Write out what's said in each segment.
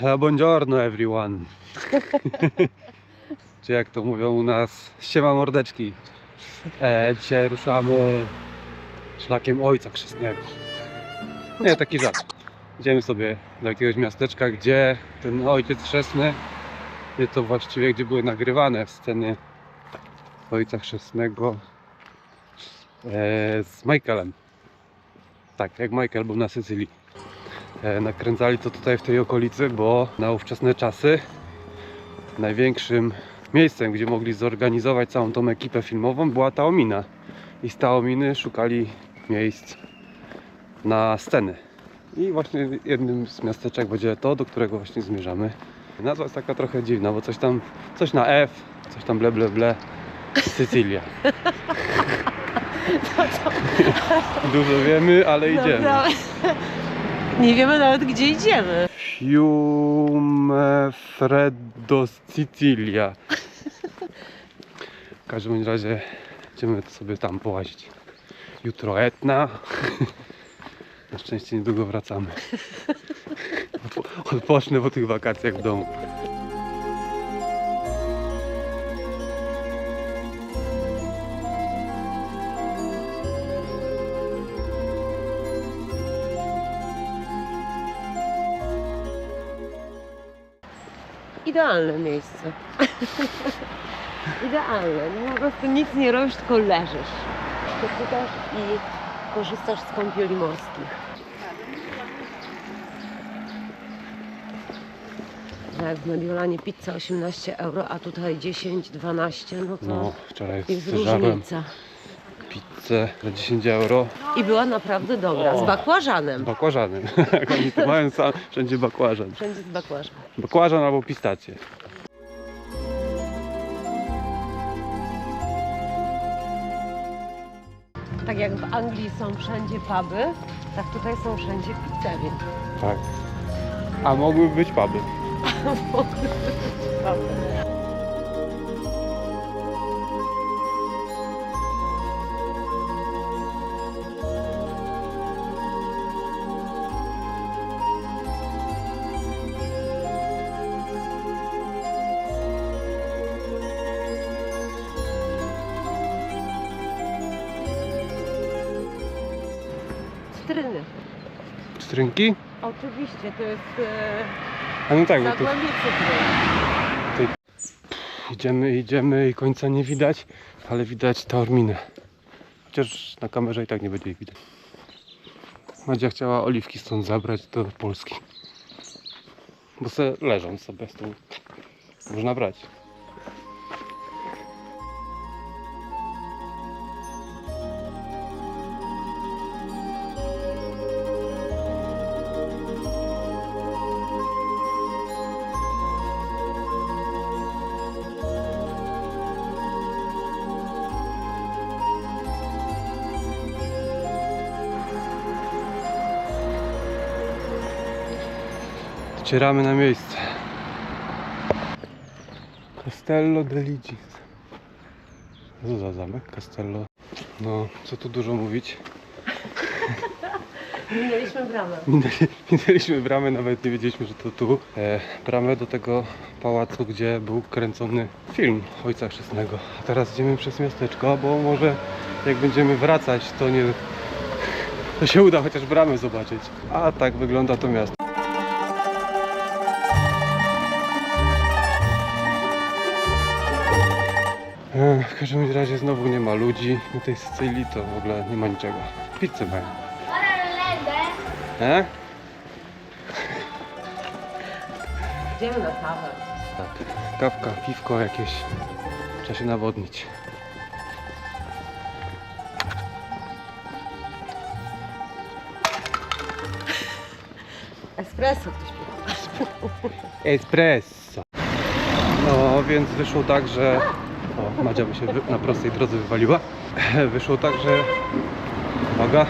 Buongiorno everyone. Czy jak to mówią u nas, siema mordeczki. E, dzisiaj ruszamy szlakiem ojca chrzestnego. Nie, taki żart. Idziemy sobie do jakiegoś miasteczka, gdzie ten ojciec chrzestny, gdzie to właściwie, gdzie były nagrywane sceny ojca chrzestnego e, z Michaelem. Tak, jak Michael był na Sycylii. E, nakręcali to tutaj w tej okolicy, bo na ówczesne czasy największym miejscem, gdzie mogli zorganizować całą tą ekipę filmową była Taomina. I z Taominy szukali miejsc na sceny. I właśnie jednym z miasteczek będzie to, do którego właśnie zmierzamy. Nazwa jest taka trochę dziwna, bo coś tam, coś na F, coś tam ble ble ble. Sycylia. Dużo wiemy, ale idziemy. Dobra. Nie wiemy nawet gdzie idziemy. Fiume Freddo Sicilia. W każdym razie będziemy sobie tam połazić. Jutro Etna. Na szczęście niedługo wracamy. Odpo- Odpocznę po tych wakacjach w domu. Idealne miejsce. Idealne. No, po prostu nic nie robisz, tylko leżysz. Popytasz i korzystasz z kąpieli morskich. Jak w Mediolanie pizza 18 euro, a tutaj 10, 12, no to No, wczoraj jest różnica. Pizzę za 10 euro. I była naprawdę dobra, z O. bakłażanem. Bakłażanem. Jak oni to mają sam, wszędzie bakłażan. Wszędzie z bakłażanem. Bakłażan albo pistacje. Tak jak w Anglii są wszędzie puby, tak tutaj są wszędzie pizzerie. Tak. A mogły być puby. Cytryny. Cytrynki? Oczywiście, to jest e, A no tak, bo tu zagłębie cytryn. idziemy, idziemy i końca nie widać, ale widać taorminę. Chociaż na kamerze i tak nie będzie ich widać. Madzia chciała oliwki stąd zabrać do Polski. Bo se leżą sobie z tyłu. Można brać. Docieramy na miejsce. Castello de Ligis. Co za zamek? Castello. No, co tu dużo mówić. Minęliśmy bramę. Minęli- Minęliśmy bramę, nawet nie wiedzieliśmy, że to tu. E, bramę do tego pałacu, gdzie był kręcony film Ojca Chrzestnego. A teraz idziemy przez miasteczko, bo może jak będziemy wracać, to nie... To się uda chociaż bramę zobaczyć. A tak wygląda to miasto. W każdym razie znowu nie ma ludzi na tej Sycylii, to w ogóle nie ma niczego. Pizzę mają. E? Idziemy na kawę. Tak. Kawka, piwko jakieś. Trzeba się nawodnić. Espresso ktoś pił. Espresso. No więc wyszło tak, że... O, Madzia by się na prostej drodze wywaliła. Wyszło tak, że... Uwaga.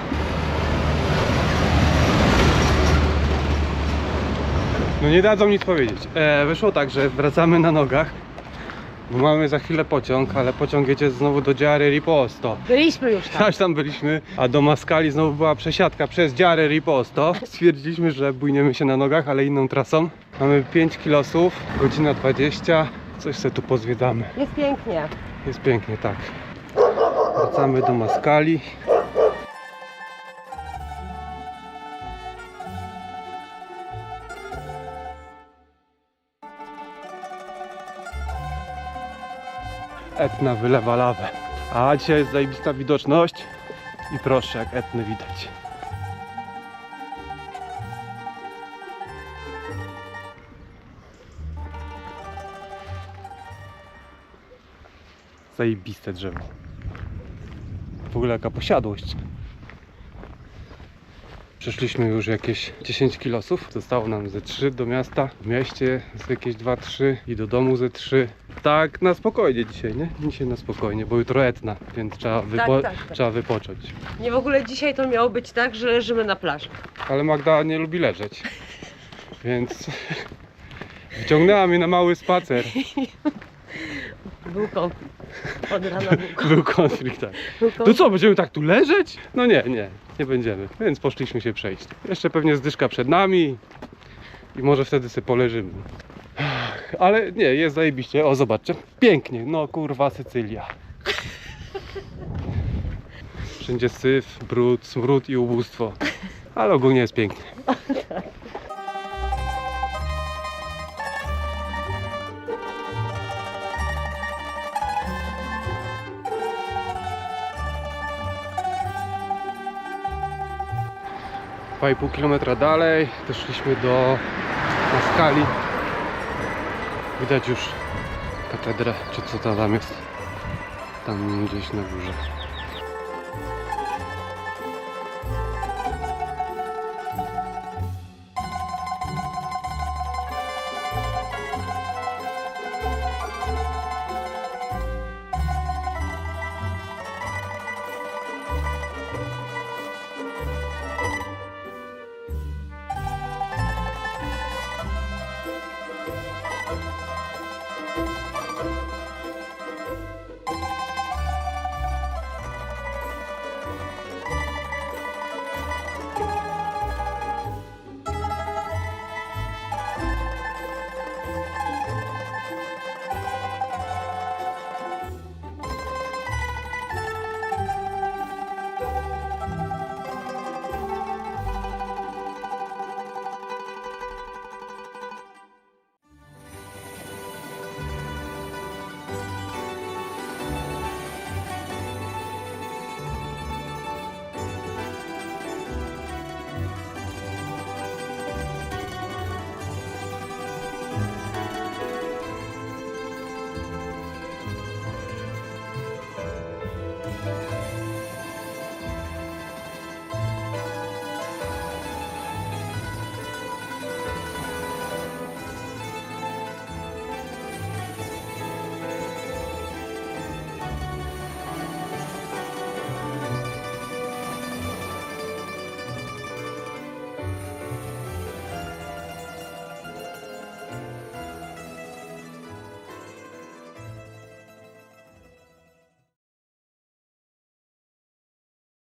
No nie dadzą nic powiedzieć. E, wyszło tak, że wracamy na nogach. Bo mamy za chwilę pociąg, ale pociąg jedzie znowu do Dziary Riposto. Byliśmy już tam. Aż tam byliśmy, a do Maskali znowu była przesiadka przez Dziarę Riposto. Stwierdziliśmy, że bójniemy się na nogach, ale inną trasą. Mamy 5 kilosów, godzina 20. Coś sobie tu pozwiedzamy. Jest pięknie. Jest pięknie, tak. Wracamy do Maskali. Etna wylewa lawę. A dzisiaj jest zajebista widoczność. I proszę, jak Etny widać. Zajebiste drzewo. W ogóle jaka posiadłość. Przeszliśmy już jakieś 10 kilosów. Zostało nam ze 3 do miasta. W mieście z jakieś 2-3 i do domu ze 3. Tak na spokojnie dzisiaj, nie? Dzisiaj na spokojnie, bo jutro etna, więc trzeba, wypo- tak, tak. trzeba wypocząć. Nie w ogóle dzisiaj to miało być tak, że leżymy na plaży. Ale Magda nie lubi leżeć. Więc wciągnęła mnie na mały spacer. Był konflikt. Od rana był konflikt. Był konflikt, tak. Był To konflikt. co, będziemy tak tu leżeć? No nie, nie, nie będziemy. Więc poszliśmy się przejść. Jeszcze pewnie zdyszka przed nami i może wtedy sobie poleżymy. Ale nie, jest zajebiście. O, zobaczcie. Pięknie. No kurwa, Sycylia. Wszędzie syf, brud, smród i ubóstwo. Ale ogólnie jest pięknie. Dwa i pół kilometra dalej doszliśmy do Maskali. Widać już katedrę, czy co to tam jest. Tam gdzieś na górze.